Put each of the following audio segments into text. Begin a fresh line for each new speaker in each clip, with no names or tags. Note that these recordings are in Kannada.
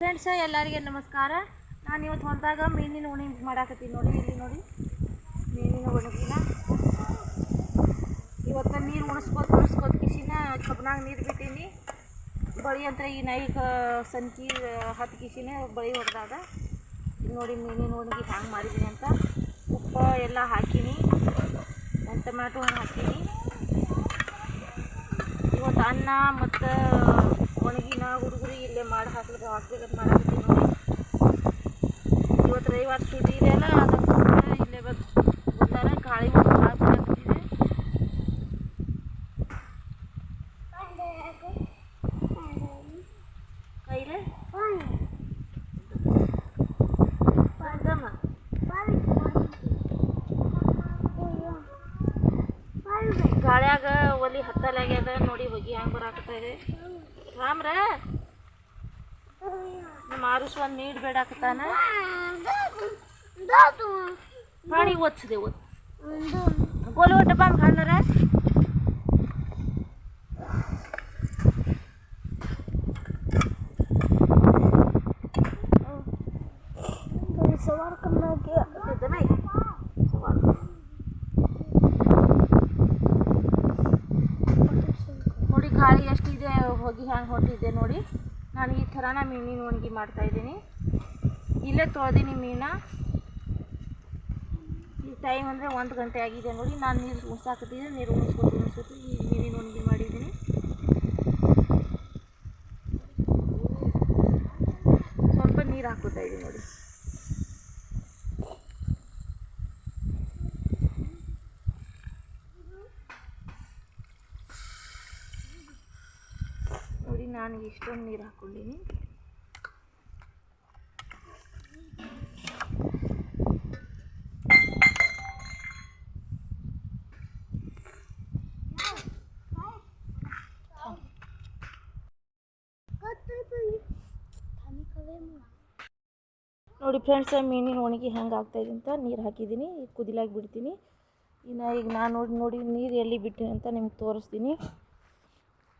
ಫ್ರೆಂಡ್ಸ ಎಲ್ಲರಿಗೆ ನಮಸ್ಕಾರ. ನಾನು ಇವತ್ತು ಹೊಲದಾಗ ಮೀನಿನ ಉಣಿ ಮಾಡಾಕತ್ತೀನಿ ನೋಡಿ, ಇಲ್ಲಿ ನೋಡಿ. ಮೀನಿನ ಉಣಗಿನ. ಇವತ್ತು ನೀರು ಉಣಿಸ್ಕೋತ ಉಣಿಸ್ಕೋತ ಕಿಶಿನ ಕಬ್ನಾಗ ನೀರು ಬಿಟ್ಟೀನಿ. ಬಳಿ ಅಂತ ಈ ನೈಕ್ ಸಂಕಿ ಹತ್ತು ಕಿಶಿನ ಬಳಿ ಹೊಡೆದಾಗ ನೋಡಿ ಮೀನಿನ ಉಣಗಿ ಹ್ಯಾಂಗೆ ಮಾಡಿದ್ದೀನಿ ಅಂತ. ಉಪ್ಪು ಎಲ್ಲ ಹಾಕೀನಿ. ಟೊಮ್ಯಾಟೊ ಹಣ್ಣು ಹಾಕೀನಿ. ಇವತ್ತು ಅನ್ನ ಮತ್ತು ಒಣಗಿನ ಹುಡುಗರು ಇಲ್ಲೇ ಮಾಡಿ ಹಾಕ್ಲಿಕ್ಕೆ ಹಾಕ್ಬೇಕಂತ ಮಾಡಿ ನೋಡಿ. ಇವತ್ತು ರವಿವಾರ ಸುಟಿ ಇದೆ ಅಲ್ಲ, ಅದಕ್ಕೆ ಇಲ್ಲೇ ಬಂದು ಬಂದಾರ ಕಾಳಿ ಹಾಕ್ಬಿಟ್ಟಿದೆ ಕೈಲೇ? ಗಾಳ್ಯಾಗ ಒಲಿ ಹತ್ತಲಾಗ್ಯದ ನೋಡಿ ಹೋಗಿ ಹ್ಯಾಂಗೆ ಬರಾಕತ್ತ ಇದೆ ರಾಮ್ರ ನಮ್ಮ ಆರುಷ್ ಒಂದು ನೀರು ಬೇಡಾಕತ್ತಾನ ಪಾಣಿ ಒತ್ಸದೆ ಒತ್ ಗೋಲು ಒಟ್ಟ ಬಂದು ಹಣ್ಣರ ಇದ್ದನೈ ಸವಾಲ್ ನೋಡಿ ಗಾಳಿ ಎಷ್ಟಿದೆ ಹೋಗಿ ಹ್ಯಾಂಗೆ ಹೊಂಟಿದೆ ನೋಡಿ. ನಾನು ಈ ಥರನ ಮೀನಿನ ಒಣಗಿ ಮಾಡ್ತಾಯಿದ್ದೀನಿ ಇಲ್ಲೇ ತೊಳೆದೀನಿ ಮೀನ. ಈ ಟೈಮ್ ಅಂದರೆ ಒಂದು ಗಂಟೆ ಆಗಿದೆ ನೋಡಿ. ನಾನು ನೀರು ಉಣ್ಸಾಕತ್ತಿದ್ದೆ, ನೀರು ಉಣಿಸ್ಕೊತೀನಿ ಉಣಿಸ್ಕೊತೀನಿ ಈ ಮೀನಿನ ಒಣಗಿ ಮಾಡಿದ್ದೀನಿ. ಸ್ವಲ್ಪ ನೀರು ಹಾಕೋತಾ ಇದ್ದೀನಿ ನೋಡಿ ನೋಡಿ ನಾನು ಇಷ್ಟೊಂದು ನೀರು ಹಾಕ್ಕೊಂಡಿನಿ. ನೋಡಿ ಫ್ರೆಂಡ್ಸ್ ಮೀನಿನ ಒಣಗಿ ಹೆಂಗೆ ಆಗ್ತಾಯಿದೆ ಅಂತ ನೀರು ಹಾಕಿದ್ದೀನಿ ಕುದಿಲಾಗಿ ಬಿಡ್ತೀನಿ. ಇನ್ನು ಈಗ ನಾನು ನೋಡಿ ನೋಡಿ ನೀರು ಎಲ್ಲಿ ಬಿಟ್ಟಿನಿ ಅಂತ ನಿಮ್ಗೆ ತೋರಿಸ್ತೀನಿ.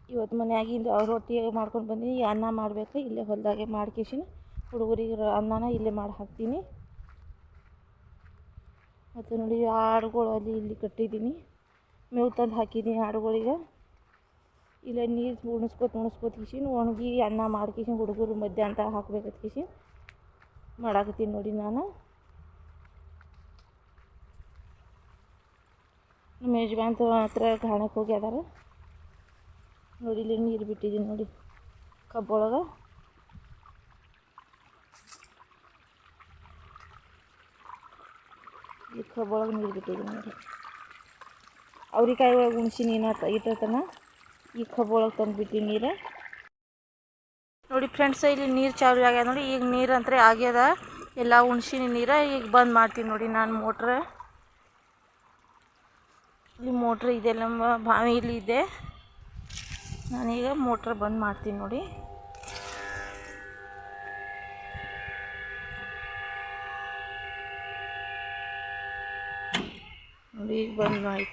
ಇವತ್ತು ಮನ್ಯಾಗಿಂದ ರೊಟ್ಟಿ ಮಾಡ್ಕೊಂಡು ಬಂದೀನಿ ಅನ್ನ ಮಾಡಬೇಕು, ಇಲ್ಲೇ ಹೊಲದಾಗೆ ಮಾಡ್ಕೇಶಿನಿ. ಹುಡುಗರಿಗೆ ಅನ್ನನ ಇಲ್ಲೇ ಮಾಡಿ ಹಾಕ್ತೀನಿ. ಮತ್ತು ನೋಡಿ, ಆಡುಗಳು ಅಲ್ಲಿ ಇಲ್ಲಿ ಕಟ್ಟಿದ್ದೀನಿ ಮೇವು ತಂದು ಹಾಕಿದ್ದೀನಿ ಆಡುಗಳಿಗೆ. ಇಲ್ಲೇ ನೀರು ಉಣಿಸ್ಕೊತ ಉಣಿಸ್ಕೊತ ಒಣಗಿ ಅನ್ನ ಮಾಡ್ಕೇಶಿನಿ ಹುಡುಗರು ಮಧ್ಯಾಹ್ನ ಹಾಕ್ಬೇಕಂತ ಕಿಶಿನ ಮಾಡಾಕತ್ತೀನಿ ನೋಡಿ ನಾನು. ನಮ್ಮ ಯಜಮಾನ್ ಹತ್ರ ಗಾಣಕ್ಕೆ ಹೋಗಿ ಅದಾರ ನೋಡಿ, ಇಲ್ಲಿ ನೀರು ಬಿಟ್ಟಿದ್ದೀನಿ ನೋಡಿ. ಕಬ್ಬೊಳಗೆ ಈ ಕಬ್ಬೊಳಗೆ ನೀರು ಬಿಟ್ಟಿದ್ದೀನಿ ನೋಡಿ. ಅವ್ರಿಕಾಯಿ ಒಳಗೆ ಉಣ್ಸಿ ನೀನು ಇಟ್ಟತನ ಈ ಕಬ್ಬೊಳಗೆ ತಂದು ಬಿಟ್ಟಿನಿ ನೀರು. ನೋಡಿ ಫ್ರೆಂಡ್ಸ್, ಇಲ್ಲಿ ನೀರು ಚಾಲು ಆಗ್ಯದ ನೋಡಿ. ಈಗ ನೀರು ಅಂತಾರೆ ಆಗ್ಯದ. ಎಲ್ಲ ಹುಣ್ಸಿನ ನೀರು, ಈಗ ಬಂದ್ ಮಾಡ್ತೀನಿ ನೋಡಿ ನಾನು ಮೋಟ್ರ್. ಇಲ್ಲಿ ಮೋಟ್ರ್ ಇದೆ, ನಮ್ಮ ಇಲ್ಲಿ ಇದೆ. ನಾನೀಗ ಮೋಟ್ರ್ ಬಂದ್ ಮಾಡ್ತೀನಿ ನೋಡಿ. ನೋಡಿ, ಈಗ ಬಂದ್ ಮಾಡಿ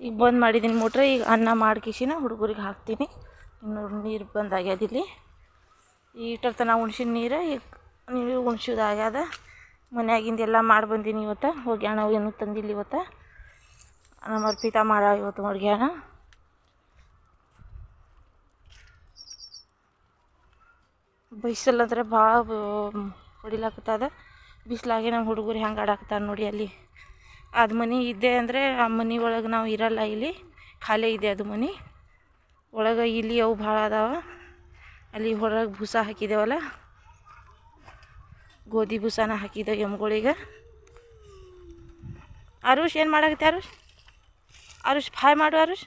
ಈಗ ಬಂದ್ ಮಾಡಿದ್ದೀನಿ ಮೋಟ್ರ್, ಈಗ ಅನ್ನ ಮಾಡ್ಕಿಸಿನ ಹುಡುಗರಿಗೆ ಹಾಕ್ತೀನಿ. ಇನ್ನು ನೀರು ಬಂದಾಗ್ಯದ ಆಗ್ಯದ ಇಲ್ಲಿ ಈಟರ್ ತನ ಉಣ್ಸಿನ ನೀರು, ಈಗ ನೀರು ಉಣ್ಸಿದಾಗ್ಯದ. ಮನೆಯಾಗಿಂದೆಲ್ಲ ಮಾಡಿ ಬಂದೀನಿ ಇವತ್ತು. ಹೋಗ್ಯಾಣ ಏನು ತಂದಿಲ್ಲ ಇವತ್ತು. ನಮ್ಮ ಅರ್ಪಿತಾ ಮಾಡ ಇವತ್ತು ಹೋಗ್ಯಾಣ ಬಿಸಿಲಂದ್ರೆ ಭಾಳ ಹೊಡಿಲಾಕತ್ತದ. ಬಿಸಿಲಾಗೆ ನಮ್ಮ ಹುಡುಗರು ಹೆಂಗೆ ಆಡಾಕತ್ತಾರ ನೋಡಿ ಅಲ್ಲಿ. ಅದು ಮನೆ ಇದೆ ಅಂದರೆ ಆ ಮನೆ ಒಳಗೆ ನಾವು ಇರಲ್ಲ ಇಲ್ಲಿ. ಖಾಲಿ ಇದೆ ಅದು ಮನೆ. ಒಳಗೆ ಇಲ್ಲಿ ಅವು ಭಾಳ ಅದಾವ. ಅಲ್ಲಿ ಹೊರಗೆ ಭೂಸ ಹಾಕಿದ್ದೇವಲ್ಲ ಗೋಧಿ ಭೂಸನ ಹಾಕಿದ್ದೇವೆ ಎಮ್ಗಳಿಗೆ ಆರುಷ್, ಏನು ಮಾಡಾಕತ್ತೆ ಆರುಷ್? ಆರುಷ್ ಫಾಯ್ ಮಾಡು ಆರುಷ್.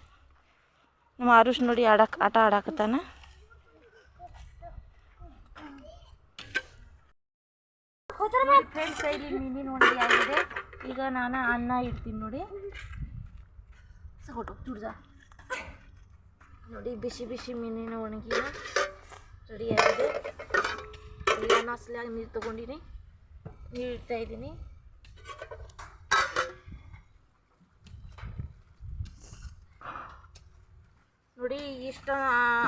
ನಮ್ಮ ಆರುಷ್ ನೋಡಿ ಆಡಕ್ಕೆ ಆಟ ಆಡಾಕತ್ತಾನ. ಫ್ರೆಂಡ್ಸ್ ಇಲ್ಲಿ ಮೀನಿನ ಉಂಡೆ ಆಗಿದೆ. ಈಗ ನಾನು ಅನ್ನ ಇಡ್ತೀನಿ ನೋಡಿ. ಸಗೋಟು ತುಡ್ದ ನೋಡಿ, ಬಿಸಿ ಬಿಸಿ ಮೀನಿನ ಒಣಗಿನ ರೆಡಿ ಆಗಿದೆ. ಈಗ ಅನ್ನ ಹಸ್ಲಾಗಿ ನೀರು ತೊಗೊಂಡಿನಿ. ನೀರು ಇಡ್ತಾ ಇದ್ದೀನಿ. ನೋಡಿ ಇಷ್ಟು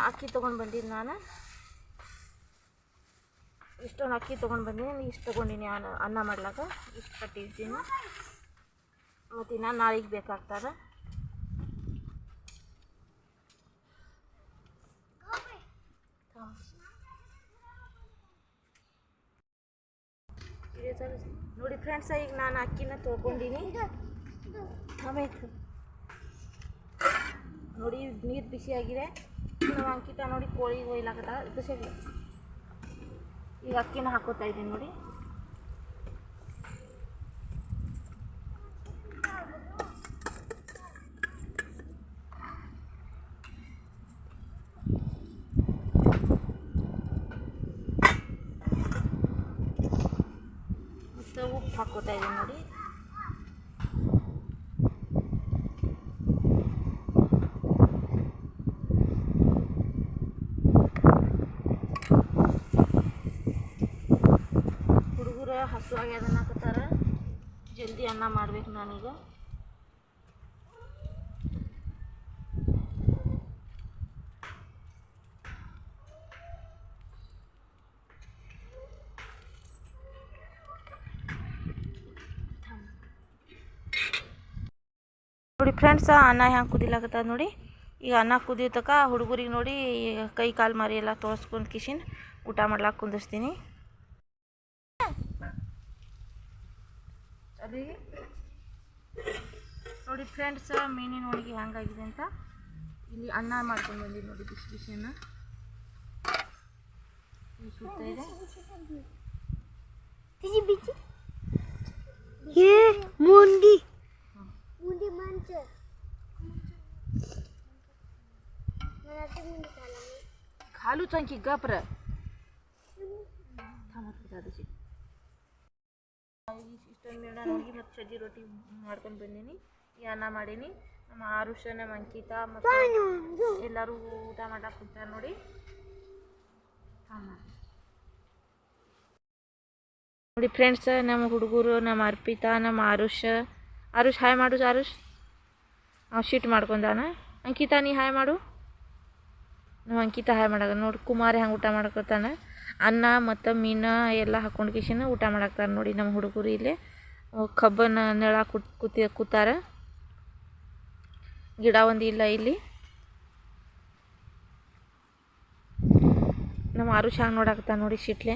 ಅಕ್ಕಿ ತೊಗೊಂಡು ಬಂದಿದ್ದು ನಾನು. ಇಷ್ಟೊಂದು ಅಕ್ಕಿ ತೊಗೊಂಡು ಬಂದೀನಿ ಇಷ್ಟು ತೊಗೊಂಡಿನಿ ಅನ್ನ ಅನ್ನ ಮಾಡ್ಲಾಕ. ಇಷ್ಟು ಕಟ್ಟಿರ್ತೀನಿ. ಮತ್ತು ಇನ್ನು ನಾಳೆಗೆ ಬೇಕಾಗ್ತದ ನೋಡಿ ಫ್ರೆಂಡ್ಸ, ಈಗ ನಾನು ಅಕ್ಕಿನ ತೊಗೊಂಡಿನಿ. ಆಮೇಲೆ ನೋಡಿ, ನೀರು ಬಿಸಿಯಾಗಿದೆ. ನಾವು ಅಂಕಿತ ನೋಡಿ ಕೋಳಿ ಒಯ್ಲಾಕತ್ತ ಬಿಸಿ ಈಗ ಅಕ್ಕಿನ ಹಾಕೋತಾ ಇದ್ದೀನಿ ನೋಡಿ. ಮತ್ತು ಉಪ್ಪು ಹಾಕೋತಾ ಇದ್ದೀನಿ ನೋಡಿ ಹುಡುಗರ ಹಸು ಆಗ್ಯದ ಅನ್ನಕತ್ತಾರ ಜಲ್ದಿ ಅನ್ನ ಮಾಡ್ಬೇಕು ನಾನೀಗ. ನೋಡಿ ಫ್ರೆಂಡ್ಸ್ ಅನ್ನ ಹೆಂಗೆ ಕುದಿಲಾಕತ್ತದ ನೋಡಿ. ಈಗ ಅನ್ನ ಕುದಿಯೋತಕ ಹುಡುಗರಿಗೆ ನೋಡಿ ಕೈ ಕಾಲು ಮರಿ ಎಲ್ಲ ತೋರಿಸ್ಕೊಂಡು ಕಿಶಿನ್ ಊಟ ಮಾಡ್ಲಾಕ ಕುಂದಿರ್ಸ್ತೀನಿ. ಅಲ್ಲಿ ನೋಡಿ ಫ್ರೆಂಡ್ಸ್ ಮೀನಿನ ಹೋಳಿಗೆ ಹೆಂಗಾಗಿದೆ ಅಂತ ಇಲ್ಲಿ ಅನ್ನ ಮಾಡ್ಕೊಂಡು ಬಂದಿದ್ದು ನೋಡಿ ಬಿಸಿ ಬಿಸಿ ಅನ್ನ ಇಲ್ಲಿ ಸುತ್ತ ಇದೆ
तिची बिची हे मुंडी मुंडी माणसं मला ते मुंडी खायला नाही.
ಖಾಲು ಮೇಡ ಹೋಗಿ ಮತ್ತು ಸಜ್ಜಿ ರೊಟ್ಟಿ ಮಾಡ್ಕೊಂಡು ಬಂದೀನಿ. ಈ ಅನ್ನ ಮಾಡೀನಿ. ನಮ್ಮ ಆರುಷ ನಮ್ಮ ಅಂಕಿತ ಮತ್ತು ಎಲ್ಲರೂ ಊಟ ಮಾಡಕ್ಕೆ ಕುಂತಾರ ನೋಡಿ. ನೋಡಿ ಫ್ರೆಂಡ್ಸ್ ನಮ್ಮ ಹುಡುಗರು, ನಮ್ಮ ಅರ್ಪಿತಾ, ನಮ್ಮ ಆರುಷ. ಆರುಷ್ ಹಾಯ್ ಮಾಡು ಆರುಷ್. ಅವ್ ಶೀಟ್ ಮಾಡ್ಕೊಂಡಾನ. ಅಂಕಿತಾ, ನೀ ಹಾಯ್ ಮಾಡು. ನಮ್ಮ ಅಂಕಿತಾ ಹಾಯ್ ಮಾಡಾಕ ನೋಡಿ, ಕುಮಾರಿ ಹೆಂಗೆ ಊಟ ಮಾಡ್ಕೊತಾನೆ. ಅನ್ನ, ಮತ್ತು ಮೀನು ಎಲ್ಲ ಹಾಕೊಂಡು ಕಿಶಿನ ಊಟ ಮಾಡಾಕ್ತಾರೆ ನೋಡಿ ನಮ್ಮ ಹುಡುಗರು ಇಲ್ಲಿ. ಕಬ್ಬನ ನೆಳ ಕುತ್ ಕೂತಿ ಕೂತಾರ. ಗಿಡ ಒಂದು ಇಲ್ಲ ಇಲ್ಲಿ. ನಮ್ಮ ಆರು ಶಾಂಗ್ ನೋಡಿ ಶಿಟ್ಲೆ.